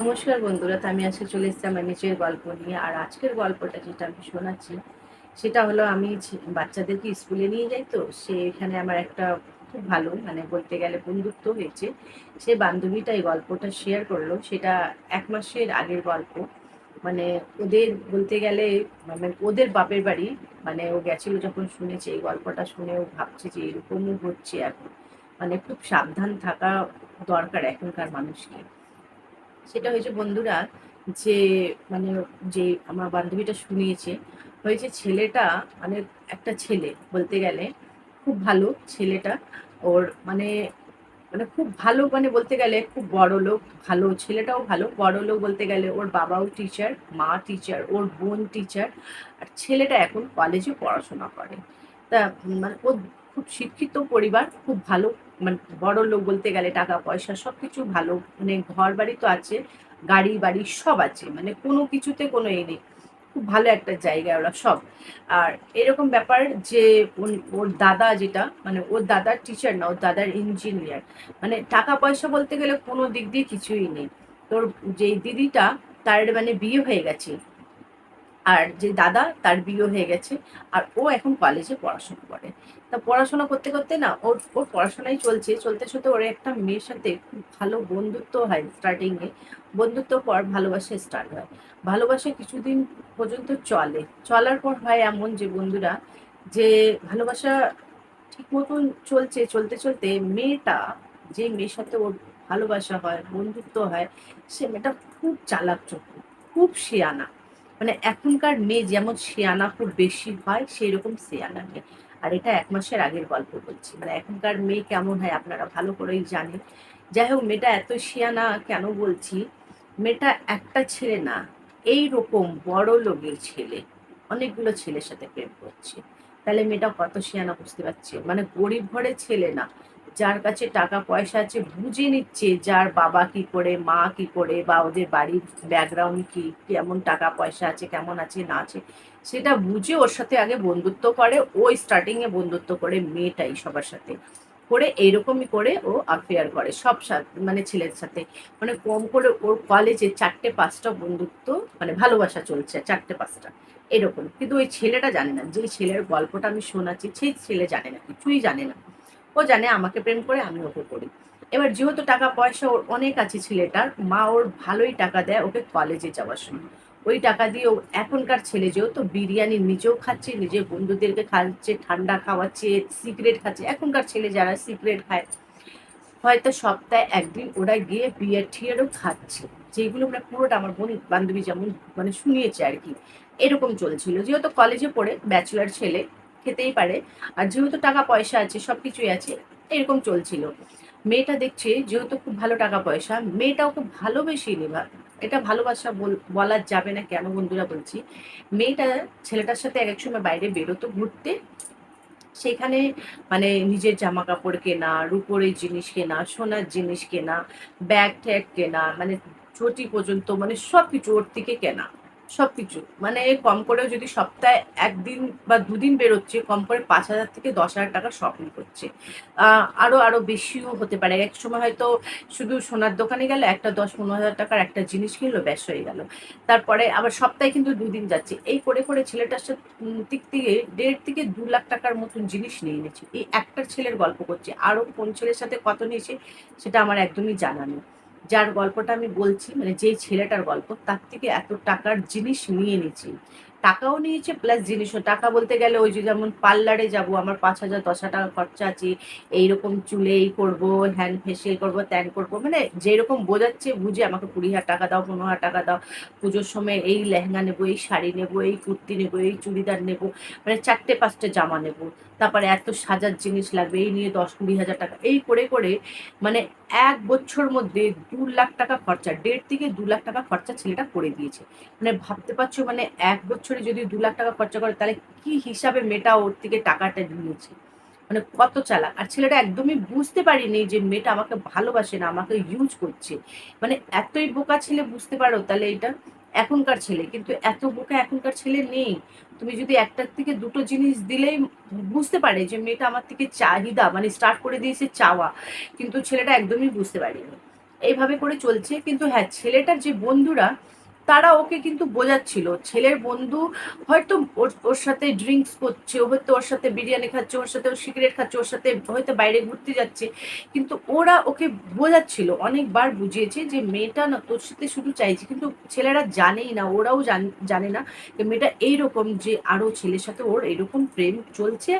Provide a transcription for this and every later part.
নমস্কার বন্ধুরা আমি আজকে চলে এসেছি আমার নিজের গল্প নিয়ে। আর আজকের গল্পটা যেটা আমি শোনাচ্ছি, সেটা হলো আমি বাচ্চাদেরকে স্কুলে নিয়ে যাই তো, সে এখানে আমার একটা খুব ভালো মানে বলতে গেলে বন্ধুত্ব হয়েছে। সে বান্ধবীটা এই গল্পটা শেয়ার করল, সেটা এক মাসের আগের গল্প। মানে ওদের বলতে গেলে মানে ওদের বাপের বাড়ি মানে ও গেছিল যখন শুনেছে, এই গল্পটা শুনে ও ভাবছে যে এরকমও হচ্ছে এখন। মানে খুব সাবধান থাকা দরকার এখনকার মানুষকে। সেটা হয়েছে বন্ধুরা যে মানে যে আমার বান্ধবীটা শুনিয়েছে, হয়েছে ছেলেটা মানে একটা ছেলে বলতে গেলে, খুব ভালো ছেলেটা। ওর মানে মানে খুব ভালো মানে বলতে গেলে খুব বড় লোক, ভালো ছেলেটাও ভালো, বড় লোক বলতে গেলে ওর বাবাও টিচার মা টিচার ওর বোন টিচার আর ছেলেটা এখন কলেজে পড়াশোনা করে। তা মানে ও খুব শিক্ষিত পরিবার, খুব ভালো মানে বড় লোক বলতে গেলে টাকা পয়সা সব কিছু ভালো। মানে ঘর বাড়ি তো আছে, গাড়ি, বাড়ি সব আছে। মানে কোনো কিছুতে কোনো এ নেই। খুব ভালো একটা জায়গা ওরা সব। আর এরকম ব্যাপার যে ওর- দাদা যেটা মানে ওর দাদার টিচার না, ওর দাদার ইঞ্জিনিয়ার মানে টাকা পয়সা বলতে গেলে কোনো দিক দিয়ে কিছুই নেই। তোর যে দিদিটা, তার মানে বিয়ে হয়ে গেছে। আর যে দাদা তার বিয়ে হয়ে গেছে, আর ও এখন কলেজে পড়াশোনা করে। তা পড়াশোনা করতে করতে না ওর ওর পড়াশোনাই চলছে, চলতে চলতে ওর একটা মেয়ের সাথে খুব ভালো বন্ধুত্ব হয় স্টার্টিংয়ে বন্ধুত্ব পর ভালোবাসা স্টার্ট হয়। ভালোবাসা কিছুদিন পর্যন্ত চলে। চলার পর হয় এমন যে বন্ধুরা যে ভালোবাসা ঠিক মতন চলছে, চলতে চলতে মেয়েটা যে মেয়ের সাথে ওর ভালোবাসা হয়, বন্ধুত্ব হয়, সে মেয়েটা খুব চালাক চক্ষু খুব শেয়ানা। মানে এখনকার মেয়ে যেমন শেয়ানা খুব বেশি হয় সেই রকম শেয়ানা মেয়ে। আর এটা এক মাসের আগের গল্প বলছি। মানে এখনকার মেয়ে কেমন হয় আপনারা ভালো করেই জানেন। যাই হোক, মেয়েটা এত শেয়ানা কেন বলছি? মেয়েটা একটা ছেলে না এই রকম বড় লোকের ছেলে। অনেকগুলো ছেলের সাথে প্রেম করছে। তাহলে মেয়েটা কত শেয়ানা বুঝতে পারছে? মানে গরিব ঘরের ছেলে না। যার কাছে টাকা পয়সা আছে, বুঝে নিচ্ছে যার বাবা কি করে, মা কি করে বা ওদের বাড়ির ব্যাকগ্রাউন্ড কি, কেমন টাকা পয়সা আছে, কেমন আছে, না আছে, সেটা বুঝে ওর সাথে আগে বন্ধুত্ব করে। ওই স্টার্টিংয়ে বন্ধুত্ব করে মেয়েটাই সবার সাথে। করে এইরকমই করে ও অ্যাফেয়ার করে সব মানে ছেলের সাথে। মানে কম করে ওর কলেজে চারটে পাঁচটা বন্ধুত্ব মানে ভালোবাসা চলছে, চারটে পাঁচটা। এরকম। কিন্তু ওই ছেলেটা জানে না। যে ছেলের গল্পটা আমি শোনাচ্ছি, সেই ছেলে জানে না, কিছুই জানে না। ও জানে আমাকে প্রেম করে, আমি ওকে করি। এবার যেহেতু টাকা পয়সা ওর অনেক আছে ছেলেটার, মা ওর ভালোই টাকা দেয় ওকে কলেজে যাওয়ার সময়। ওই টাকা দিয়ে ও এখনকার ছেলে যেহেতু বিরিয়ানি নিজেও খাচ্ছে, নিজের বন্ধুদেরকে খাচ্ছে, ঠান্ডা খাওয়াচ্ছে সিগারেট খাচ্ছে, এখনকার ছেলে যারা সিগারেট খায়, হয়তো সপ্তাহে একদিন ওরা গিয়ে বিয়ার ঠিয়ারও খাচ্ছে। যেগুলো মানে পুরোটা আমার বোন, বান্ধবী যেমন মানে শুনিয়েছে আর কি। এরকম চলছিল। যেহেতু কলেজে পড়ে ব্যাচুলার ছেলে খেতেই পারে। আর যেহেতু টাকা পয়সা আছে সব কিছুই আছে, এরকম চলছিল। মেয়েটা দেখছে যেহেতু খুব ভালো টাকা পয়সা মেয়েটা ওকে ভালোবেসেই নিবা। এটা ভালোবাসা বলা যাবে না কেন বন্ধুরা বলছি। মেয়েটা ছেলেটার সাথে এক এক সময় বাইরে বেরোতো ঘুরতে। সেখানে মানে নিজের জামা কাপড় কেনা, রুপোরের জিনিস কেনা, সোনার জিনিস কেনা, ব্যাগ ট্যাগ কেনা মানে চটি পর্যন্ত মানে সব কিছু ওর থেকে কেনা। সব কিছু মানে কম করেও যদি সপ্তাহে একদিন বা দুদিন বেরোচ্ছে কম করে পাঁচ হাজার থেকে দশ হাজার টাকা শপিং করছে। আহ, আরও আরও বেশিও হতে পারে। এক সময় হয়তো শুধু সোনার দোকানে গেলে একটা দশ পনেরো হাজার টাকার একটা জিনিস কিনলো ব্যাস হয়ে গেল। তারপরে আবার সপ্তাহে কিন্তু দুদিন যাচ্ছে। এই করে করে ছেলেটার সাথে দিক থেকে দেড় থেকে দু লাখ টাকার মতন জিনিস নিয়ে নিয়েছে। এই একটা ছেলের গল্প করছে। আরও কোন ছেলের সাথে কত নিয়েছে সেটা আমার একদমই জানা নেই। যার গল্পটা আমি বলছি মানে যেই ছেলেটার গল্প, তার থেকে এত টাকার জিনিস নিয়ে নিয়েছি। টাকাও নিয়েছে প্লাস জিনিসও। টাকা বলতে গেলে ওই যে যেমন পার্লারে যাব, আমার পাঁচ হাজার, দশ হাজার টাকা খরচা আছে, এইরকম চুলে এই করব হ্যান্ড ফেসিয়াল করব ত্যান করব মানে যেরকম বোঝাচ্ছে বুঝে আমাকে কুড়ি হাজার টাকা দাও, পনেরো হাজার টাকা দাও। পুজোর সময় এই লেহেঙ্গা নেব, এই শাড়ি নেব, এই কুর্তি নেব, এই চুড়িদার নেব মানে চারটে পাঁচটা জামা নেব। তারপরে এত সাজার জিনিস লাগবে, এই নিয়ে দশ কুড়ি হাজার টাকা। এই করে করে মানে এক বছর মধ্যে দু লাখ টাকা খরচা, দেড় থেকে দু লাখ টাকা খরচা ছেলেটা করে দিয়েছে। মানে ভাবতে পারছ মানে এক বছরে যদি দু লাখ টাকা খরচা করে, তাহলে কি হিসাবে মেয়েটা ওর থেকে টাকাটা নিয়েছে? মানে কত চালাক? আর ছেলেটা একদমই বুঝতে পারিনি যে মেয়েটা আমাকে ভালোবাসে না, আমাকে ইউজ করছে। মানে এতই বোকা ছেলে বুঝতে পারো তাহলে এটা এখনকার ছেলে। কিন্তু এত বোকা এখনকার ছেলে নেই। তুমি যদি একটার থেকে দুটো জিনিস দিলেই বুঝতে পারে যে মেয়েটা আমার থেকে চাহিদা মানে স্টার্ট করে দিয়েছে চাওয়া। কিন্তু ছেলেটা একদমই বুঝতে পারেনি। এইভাবে করে চলছে। কিন্তু হ্যাঁ ছেলেটার যে বন্ধুরা তারা ওকে কিন্তু বোঝাচ্ছিল। ছেলের বন্ধু হয়তো ওর ওর সাথে ড্রিঙ্কস করছে হয়তো ওর সাথে বিরিয়ানি খাচ্ছে, ওর সাথে সিগারেট খাচ্ছে, ওর সাথে হয়তো বাইরে ঘুরতে যাচ্ছে। কিন্তু ওরা ওকে বোঝাচ্ছিল, অনেকবার বুঝিয়েছে যে মেয়েটা না তোর সাথে শুধু চাইছে। কিন্তু ছেলেরা জানেই না, ওরাও জানে না যে মেয়েটা এইরকম যে আরও ছেলের সাথে ওর এরকম প্রেম চলছে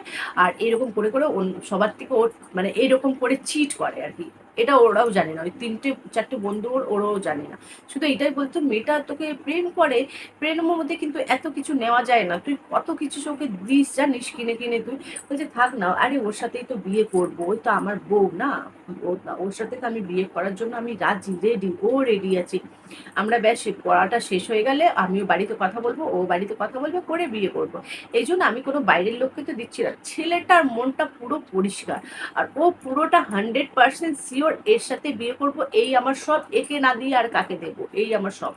আর এরকম করে করে সবার থেকে ওর মানে এইরকম করে চিট করে আর কি। এটা ওরাও জানে না। ওই তিনটে, চারটে বন্ধু ওর, ওরাও জানে না। শুধু এটাই বলতো, মেয়েটা তোকে প্রেম করে, প্রেমের মধ্যে কিন্তু এত কিছু নেওয়া যায় না। তুই কত কিছু ওকে দিস, জানিস, কিনে কিনে তুই বলছে, থাক না, আরে ওর সাথেই তো বিয়ে করব, ওই তো আমার বউ না। ওর সাথে তো আমি বিয়ে করার জন্য আমি রাজি রেডি ও রেডি আছি। আমরা ব্যাস পড়াটা শেষ হয়ে গেলে আমিও বাড়িতে কথা বলব, ও বাড়িতে কথা বলবে, করে বিয়ে করব। এই জন্য আমি কোনো বাইরের লোককে তো দিচ্ছি না। ছেলেটার মনটা পুরো পরিষ্কার। আর ও পুরোটা হান্ড্রেড পার্সেন্ট শিওর এর সাথে বিয়ে করব, এই আমার সব, একে না দিয়ে আর কাকে দেবো? এই আমার সব।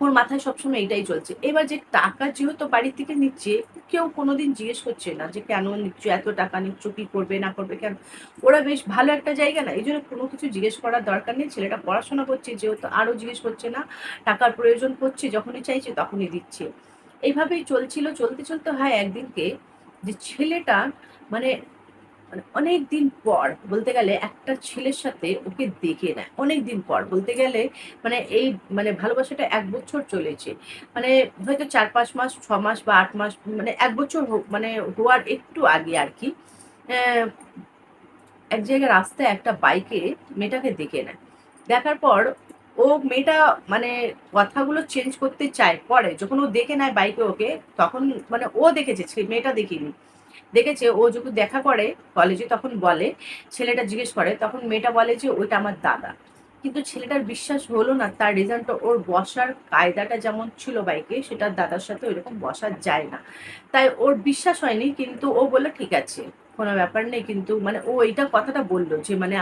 ওর মাথায় সবসময় এইটাই চলছে। এবার যে টাকা যেহেতু বাড়ি থেকে নিচ্ছে, কেউ কোনোদিন জিজ্ঞেস করছে না যে কেন নিচ্ছ, এত টাকা নিচ্ছ, কি করবে, না করবে, কেন? ওরা বেশ ভালো একটা জায়গা না, এই জন্য কোনো কিছু জিজ্ঞেস করার দরকার নেই। ছেলেটা পড়াশোনা করছে, যেহেতু আরও জিজ্ঞেস করছে না, টাকার প্রয়োজন পড়ছে, যখনই চাইছে তখনই দিচ্ছে। এইভাবেই চলছিল, চলতে চলতে, হয় একদিনকে যে ছেলেটা মানে মানে অনেক দিন পর, বলতে গেলে একটা ছেলের সাথে ওকে দেখে নেয়। অনেক দিন পর, বলতে গেলে মানে এই মানে ভালোবাসাটা এক বছর চলেছে। মানে হয়তো চার পাঁচ মাস, ছ মাস বা আট মাস মানে এক বছর মানে হওয়ার একটু আগে আর কি এক জায়গায় রাস্তায় একটা বাইকে মেয়েটাকে দেখে নেয়। দেখার পর ও মেয়েটা মানে কথাগুলো চেঞ্জ করতে চায় পরে, যখন ও দেখে নেয় বাইকে ওকে, তখন মানে ও দেখেছে মেয়েটা দেখিনি। দেখেছে, ও যখন দেখা করে কলেজে তখন বলে, ছেলেটা জিজ্ঞেস করে, তখন মেয়েটা বলে যে, ওইটা আমার দাদা। কিন্তু ছেলেটার বিশ্বাস হলো না, তার রেজাল্ট ওর বসার কায়দাটা যেমন ছিল বাইকে, সেটা দাদার সাথে ওইরকম বসা যায় না। তাই ওর বিশ্বাস হয়নি, কিন্তু ও বলল, ঠিক আছে। কোনো ব্যাপার নেই, কিন্তু মানে ও এইটা কথাটা বলল যে মানে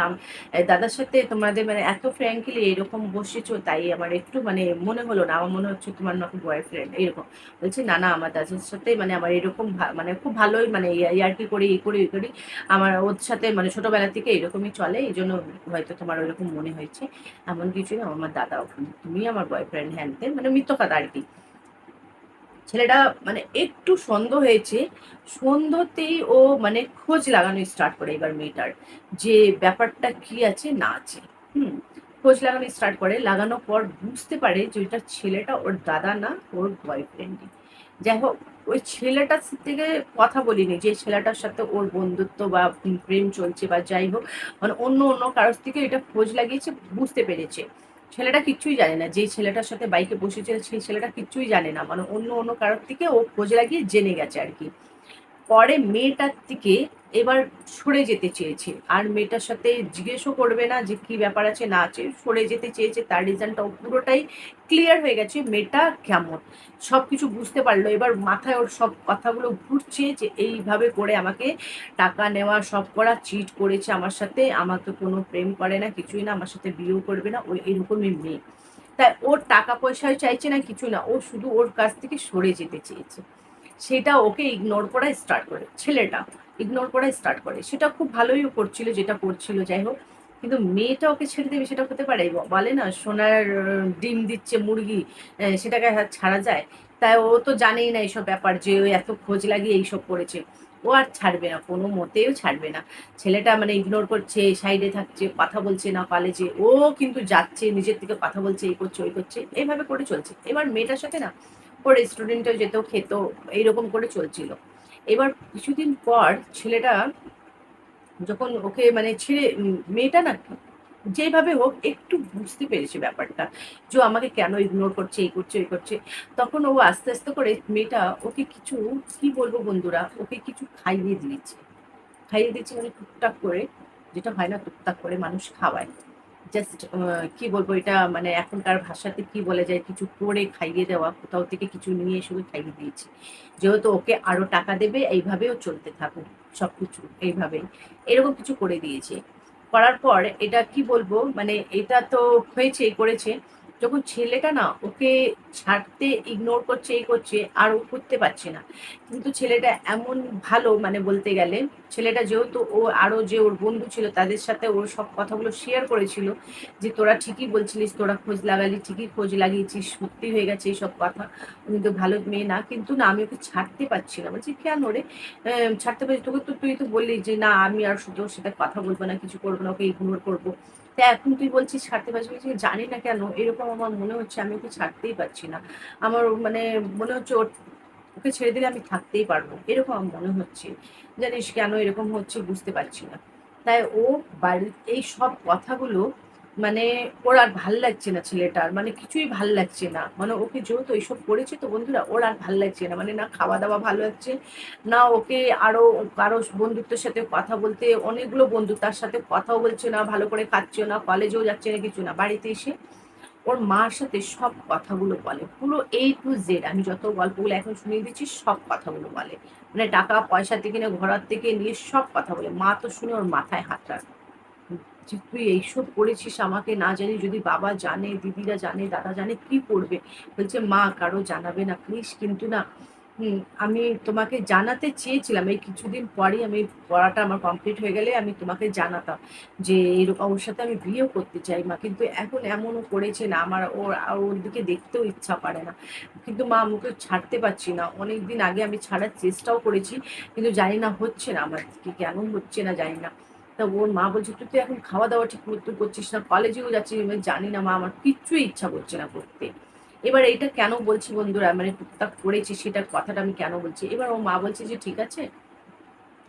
দাদার সাথে তোমাদের মানে এত ফ্র্যাঙ্কলি এরকম বসেছো, তাই আমার একটু মানে মনে হলো না, আমার মনে হচ্ছে তোমার নাকি বয়ফ্রেন্ড এরকম। বলছে, না না, আমার দাদার সাথে মানে আমার এরকম মানে খুব ভালোই মানে ইয়ার্কি করি এই করি এই করি। আমার ওর সাথে মানে ছোটবেলা থেকে এরকমই চলে, এই জন্য হয়তো তোমার ওইরকম মনে হয়েছে। এমন কিছু না, আমার দাদা, তুমি আমার বয়ফ্রেন্ড হ্যান মানে মিথ্য কথা আর কি। ছেলেটা মানে একটু সন্দেহ হয়েছে। সন্ধ্যতেই ও মানে খোঁজ লাগানো স্টার্ট করে এবার মেয়েটার যে ব্যাপারটা কি আছে, না আছে। হুম, খোঁজ লাগানো স্টার্ট করে। লাগানোর পর বুঝতে পারে যে ওইটা ছেলেটা ওর দাদা না, ওর বয়ফ্রেন্ডই যাই হোক, ওই ছেলেটার থেকে কথা বলিনি যে ছেলেটার সাথে ওর বন্ধুত্ব বা প্রেম চলছে বা যাই হোক মানে অন্য অন্য কারোর থেকে এটা খোঁজ লাগিয়েছে, বুঝতে পেরেছে। ছেলেটা কিচ্ছুই জানে না। যে ছেলেটার সাথে বাইকে বসেছিল, সেই ছেলেটা কিচ্ছুই জানে না। মানে অন্য অন্য কারোর থেকে ও খোঁজ লাগিয়ে জেনে গেছে আর কি। পরে মেয়েটার থেকে এবার সরে যেতে চেয়েছে। আর মেয়েটার সাথে জিজ্ঞেসও করবে না যে কি ব্যাপার আছে, না আছে, সরে যেতে চেয়েছে। তার রিজনটাও পুরোটাই ক্লিয়ার হয়ে গেছে, মেয়েটা কেমন? সব কিছু বুঝতে পারল। এবার মাথায় ওর সব কথাগুলো ঘুরছে যে এইভাবে করে আমাকে টাকা নেওয়া, সব করা চিট করেছে আমার সাথে। আমাকে কোনো প্রেম করে না, কিছুই না, আমার সাথে বিয়েও করবে না ওই এরকমই মেয়ে। তাই ওর টাকা পয়সায় চাইছে না কিছু না, ও শুধু ওর কাছ থেকে সরে যেতে চেয়েছে। সেটা ওকে ইগনোর করা স্টার্ট করে, ছেলেটা। ইগনোর করা স্টার্ট করে। সেটা খুব ভালোই করছিল, যেটা করছিল, যাই হোক। কিন্তু মেয়েটা ওকে ছেড়ে দেবে, সেটা হতে পারে বলে না, সোনার ডিম দিচ্ছে মুরগি সেটাকে ছাড়া যায়। তাই ও তো জানেই না এইসব ব্যাপার, যে ও এত খোঁজ লাগিয়ে এইসব করেছে। ও আর ছাড়বে না, কোনো মতেও ছাড়বে না। ছেলেটা মানে ইগনোর করছে সাইডে থাকছে, কথা বলছে না কলেজে ও কিন্তু যাচ্ছে, নিজের থেকে কথা বলছে, এই করছে, ওই করছে, এইভাবে করে চলছে। এবার মেয়েটার সাথে না ও রেস্টুরেন্টেও যেত, খেত, এইরকম করে চলছিল। এবার কিছুদিন পর ছেলেটা যখন ওকে মানে ছেড়ে মেয়েটা না যেভাবে হোক একটু বুঝতে পেরেছে ব্যাপারটা, যে আমাকে কেন ইগনোর করছে, এই করছে এই করছে। তখন ও আস্তে আস্তে করে মেয়েটা ওকে কিছু, কি বলব বন্ধুরা, ওকে কিছু খাইয়ে দিয়েছে। খাইয়ে দিয়েছে মানে টুকটাক করে, যেটা হয় না টুকটাক করে মানুষ খাওয়ায়। জাস্ট কি বলব, এটা মানে এখনকার ভাষাতে কি বলে যায়, কিছু করে খাইয়ে দেওয়া, কোথাও থেকে কিছু নিয়ে শুধু খাইয়ে দিয়েছি। যেহেতু ওকে আরও টাকা দেবে, এইভাবেও চলতে থাকুক, সবকিছু এইভাবে এরকম কিছু করে দিয়েছে। করার পর এটা কি বলব মানে এটা তো হয়েছে, করেছে। যখন ছেলেটা না ওকে ছাড়তে ইগনোর করছে, এই করছে, আর ও করতে পারছে না। কিন্তু ছেলেটা এমন ভালো মানে বলতে গেলে, ছেলেটা যেহেতু ও আরও যে ওর বন্ধু ছিল, তাদের সাথে ওর সব কথাগুলো শেয়ার করেছিল, যে তোরা ঠিকই বলছিলিস, তোরা খোঁজ লাগালি, ঠিকই খোঁজ লাগিয়েছিস সত্যি হয়ে গেছে এইসব কথা। উনি তো ভালো মেয়ে না, কিন্তু না, আমি ওকে ছাড়তে পারছি না। বলছি, কেন রে? ছাড়তে পারছি তোকে তো, তুই তো বললি যে, না, আমি আর শুধু ওর সাথে কথা বলব না, কিছু করব না, ওকে ইগনোর করব। তা এখন তুই বলছিস ছাড়তে পারছি জানি না কেন? এরকম আমার মনে হচ্ছে, আমি ওকে ছাড়তেই পারছি না। আমার মানে মনে হচ্ছে ওর, ওকে ছেড়ে দিলে আমি থাকতেই পারব এরকম আমার মনে হচ্ছে। জানিস কেন এরকম হচ্ছে বুঝতে পারছি না। তাই ও বাড়ির এই সব কথাগুলো মানে ওর আর ভালো লাগছে না ছেলেটার মানে কিছুই ভালো লাগছে না। মানে ওকে যেহেতু এইসব করেছে তো বন্ধুরা, ওর আর ভালো লাগছে না। মানে না খাওয়া দাওয়া ভালো লাগছে, না ওকে আরও, কারও বন্ধুত্বের সাথে কথা বলতে, অনেকগুলো বন্ধু তার সাথে কথাও বলছে না, ভালো করে খাচ্ছে না কলেজেও যাচ্ছে না, কিছু না। বাড়িতে এসে ওর মার সাথে সব কথাগুলো বলে। পুরো এই টু জেড আমি যত গল্পগুলো এখন শুনিয়ে দিচ্ছি, সব কথাগুলো বলে। মানে টাকা পয়সা থেকে নিয়ে ঘোরার থেকে নিয়ে সব কথা বলে। মা তো শুনে ওর মাথায় হাত রাখ। যে তুই এইসব করেছিস আমাকে না জানি যদি বাবা জানে, দিদিরা জানে, দাদা জানে, কি করবে? বলছে, মা, কারও জানাবে না প্লিজ কিন্তু না আমি তোমাকে জানাতে চেয়েছিলাম। এই কিছুদিন পরেই আমি পড়াটা আমার কমপ্লিট হয়ে গেলে আমি তোমাকে জানাতাম যে এরকম ওর সাথে আমি বিয়েও করতে চাই মা, কিন্তু এখন এমনও করেছে না। আমার ওর ওর দিকে দেখতেও ইচ্ছা করে না। কিন্তু মা আমাকে ছাড়তে পারছি না। অনেক দিন আগে আমি ছাড়ার চেষ্টাও করেছি, কিন্তু জানি না হচ্ছে না আমার দিকে কেন হচ্ছে না জানি না। তা ওর মা বলছে, তুই তো এখন খাওয়া দাওয়া ঠিক মতো করছিস না, কলেজেও যাচ্ছিস জানি না মা, আমার কিচ্ছুই ইচ্ছা করছে না করতে। এবার এইটা কেন বলছি বন্ধুরা মানে টুকটাক করেছি, সেটার কথাটা আমি কেন বলছি? এবার ও মা বলছে যে, ঠিক আছে,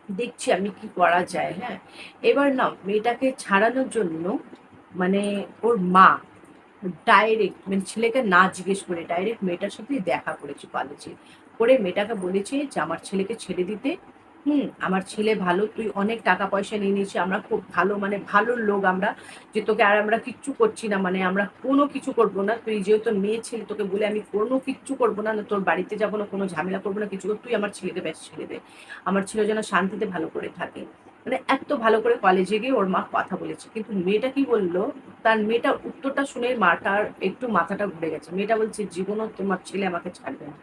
দেখছি আমি কি করা যায়। হ্যাঁ এবার না, মেয়েটাকে ছাড়ানোর জন্য মানে ওর মা ডাইরেক্ট মানে ছেলেকে না জিজ্ঞেস করে ডাইরেক্ট মেয়েটার সাথেই দেখা করেছে কলেজে করে মেয়েটাকে বলেছে যে, আমার ছেলেকে ছেড়ে দিতে হুম, আমার ছেলে ভালো, তুই অনেক টাকা পয়সা নিয়ে নিয়েছি, আমরা খুব ভালো মানে ভালো লোক আমরা, যে তোকে আর আমরা কিচ্ছু করছি না মানে আমরা কোনো কিছু করব না, তুই যেহেতু মেয়ে ছেলে, তোকে বলে আমি কোনো কিচ্ছু করব না তোর বাড়িতে যাব না, কোনো ঝামেলা করব না, কিছু তুই আমার ছেলেকে ব্যাস ছেড়ে দে। আমার ছেলে যেন শান্তিতে ভালো করে থাকে। মানে এত ভালো করে কলেজে গিয়ে ওর মা কথা বলেছে, কিন্তু মেয়েটা কি বলল, তার মেয়েটা উত্তরটা শুনে মাটার একটু মাথাটা ঘুরে গেছে। মেয়েটা বলছে, জীবনও তোমার ছেলে আমাকে ছাড়বে না।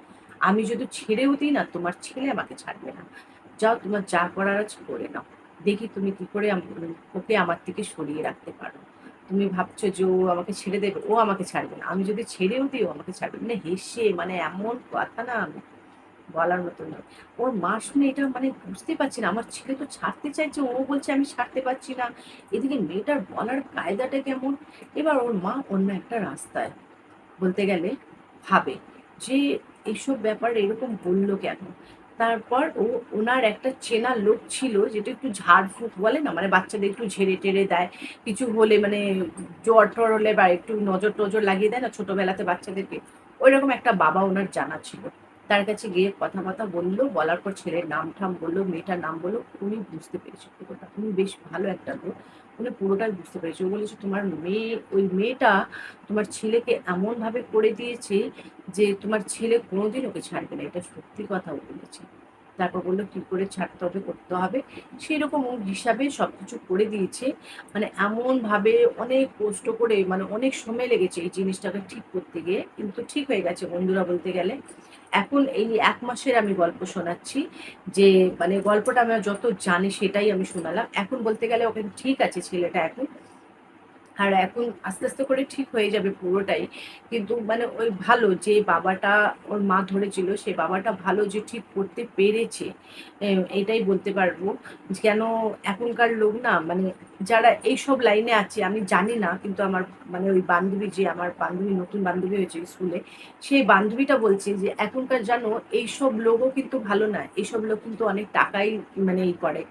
আমি যদি ছেড়েও দিই না, তোমার ছেলে আমাকে ছাড়বে না। যাও, তোমার যা করার আছে করে নাও। দেখি তুমি কি করে ওকে আমার থেকে সরিয়ে রাখতে পারো। তুমি ভাবছ যে ও আমাকে ছেড়ে দেবে, ও আমাকে ছাড়বে না। আমি যদি ছেড়েও দিই, ও আমাকে ছাড়বে না। মানে হেসে মানে এমন কথা না আমি বলার মতো নয়। ওর মা শুনে এটা মানে বুঝতে পারছি না। আমার ছেলে তো ছাড়তে চাইছে, ও বলছে আমি ছাড়তে পারছি না। এদিকে মেয়েটার বলার কায়দাটা কেমন? এবার ওর মা অন্য একটা রাস্তায় বলতে গেলে ভাবে যে এইসব ব্যাপার এরকম বলল কেন? তারপর ও, ওনার একটা চেনা লোক ছিল যেটা একটু ঝাড়ফুঁক বলে না মানে বাচ্চাদের একটু ঝেড়ে টেড়ে দেয়, কিছু হলে মানে জ্বর টর হলে বা একটু নজর টজর লাগিয়ে দেয় না ছোটবেলাতে বাচ্চাদেরকে, ওইরকম একটা বাবা ওনার জানা ছিল। তার কাছে গিয়ে কথাবার্তা বলল, বলার পর ছেলের নাম ঠাম বলল, মেয়েটার নাম বলল, উনি বুঝতে পেরেছে। উনি বেশ ভালো একটা লোক। উনি পুরোটাই বুঝতে পেরেছে। ও বলেছে, তোমার মেয়ে, ওই মেয়েটা তোমার ছেলেকে এমনভাবে করে দিয়েছে যে তোমার ছেলে কোনোদিন ওকে ছাড়বে না। এটা সত্যি কথা বলেছে। তারপর বলল, কি করে ছাড়তে হবে করতে হবে। সেরকম ও হিসাবে সবকিছু করে দিয়েছে। মানে এমন ভাবে অনেক কষ্ট করে মানে অনেক সময় লেগেছে এই জিনিসটাকে ঠিক করতে গিয়ে। কিন্তু ঠিক হয়ে গেছে বন্ধুরা বলতে গেলে। এখন এই এক মাসের আমি গল্প শোনাচ্ছি যে মানে গল্পটা আমি যত জানি সেটাই আমি শোনালাম। এখন বলতে গেলে ওকে ঠিক আছে ছেলেটা এখন। আর এখন আস্তে আস্তে করে ঠিক হয়ে যাবে পুরোটাই। কিন্তু মানে ওই ভালো যে বাবাটা ওর মা ধরেছিল সেই বাবাটা ভালো যে ঠিক করতে পেরেছে এটাই বলতে পারব। কেন এখনকার লোক না মানে যারা এইসব লাইনে আছে, আমি জানি না, কিন্তু আমার মানে ওই বান্ধবী যে আমার বান্ধবী, নতুন বান্ধবী হয়েছে স্কুলে সেই বান্ধবীটা বলছে যে, এখনকার জানো, এইসব লোকও কিন্তু ভালো না, এইসব লোক কিন্তু অনেক টাকাই মানে ই করে।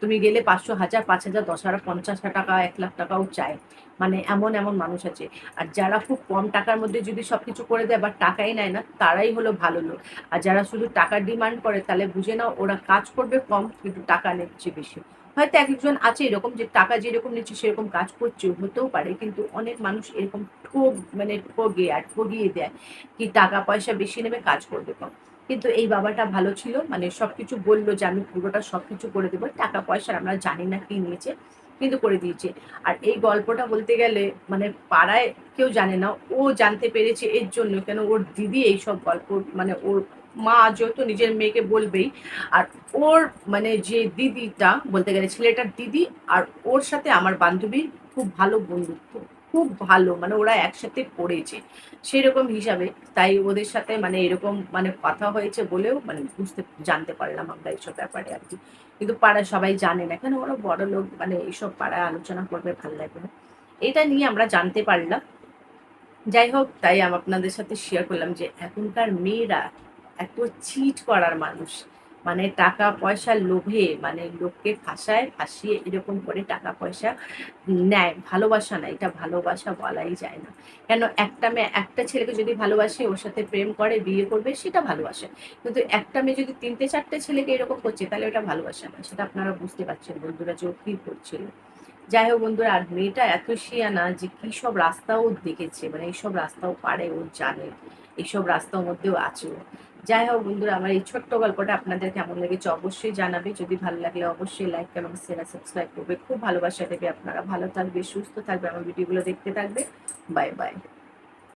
তুমি গেলে পাঁচশো হাজার, পাঁচ হাজার, দশ হাজার, পঞ্চাশ টাকা, এক লাখ টাকাও চায়। মানে এমন এমন মানুষ আছে। আর যারা খুব কম টাকার মধ্যে যদি সবকিছু করে দেয় বা টাকাই নেয় না, তারাই হলো ভালো লোক। আর যারা শুধু টাকার ডিমান্ড করে, তাহলে বুঝে নাও ওরা কাজ করবে কম, কিন্তু টাকা নিচ্ছে বেশি। হয়তো এক একজন আছে এরকম যে টাকা যেরকম নিচ্ছে, সেরকম কাজ করছে, হতেও পারে, কিন্তু অনেক মানুষ এরকম ঠোক মানে ঠগে আর ঠগিয়ে দেয়, কি টাকা পয়সা বেশি নেবে, কাজ করবে কম। কিন্তু এই বাবাটা ভালো ছিল। মানে সবকিছু বলল যে, আমি পুরোটা সবকিছু করে দেবো। টাকা পয়সার আমরা জানি না কি নিয়েছে, কিন্তু করে দিয়েছে। আর এই গল্পটা বলতে গেলে মানে পাড়ায় কেউ জানে না। ও জানতে পেরেছে এর জন্য কেন ওর দিদি এইসব গল্প মানে ওর মা যেহেতু নিজের মেয়েকে বলবেই, আর ওর মানে যে দিদিটা, বলতে গেলে ছেলেটার দিদি আর ওর সাথে আমার বান্ধবীর খুব ভালো বন্ধুত্ব। খুব ভালো মানে ওরা একসাথে পড়েছে সেরকম হিসাবে তাই ওদের সাথে মানে এরকম মানে কথা হয়েছে বলেও মানে বুঝতে, জানতে পারলাম আমরা এইসব ব্যাপারে আর কি। কিন্তু পাড়ায় সবাই জানে না। কেন ওরা বড় লোক মানে এইসব পাড়ায় আলোচনা করবে, ভালো লাগবে না। এটা নিয়ে আমরা জানতে পারলাম। যাই হোক, তাই আপনাদের সাথে শেয়ার করলাম যে এখনকার মেয়েরা এত চিট করার মানুষ। মানে টাকা পয়সার লোভে মানে লোককে ফাঁসায়, ফাঁসিয়ে এরকম করে টাকা পয়সা নেয়। ভালোবাসা না, এটা ভালোবাসা বলাই যায় না। কেন একটা মেয়ে, একটা ছেলেকে যদি ভালোবাসে, ওর সাথে প্রেম করে, বিয়ে করবে, সেটা ভালোবাসে। কিন্তু একটা মেয়ে যদি তিনটে, চারটে ছেলেকে এরকম করছে, তাহলে ওটা ভালোবাসা না। সেটা আপনারা বুঝতে পারছেন বন্ধুরা ও কি করছিল। যাই হোক বন্ধুরা, আর মেয়েটা এত শিয়ানা যে কি সব রাস্তাও দেখেছে। মানে এইসব রাস্তাও পারে ও জানে। এইসব রাস্তার মধ্যেও আছে যাই হোক বন্ধুরা, আমার এই ছোট্ট গল্পটা আপনাদের কেমন লেগেছে অবশ্যই জানাবে। যদি ভালো লাগলে অবশ্যই লাইক এবং শেয়ার সাবস্ক্রাইব করবে। খুব ভালোবাসা দেবে আপনারা। ভালো থাকবে, সুস্থ থাকবে, আমার ভিডিওগুলো দেখতে থাকবে। Bye bye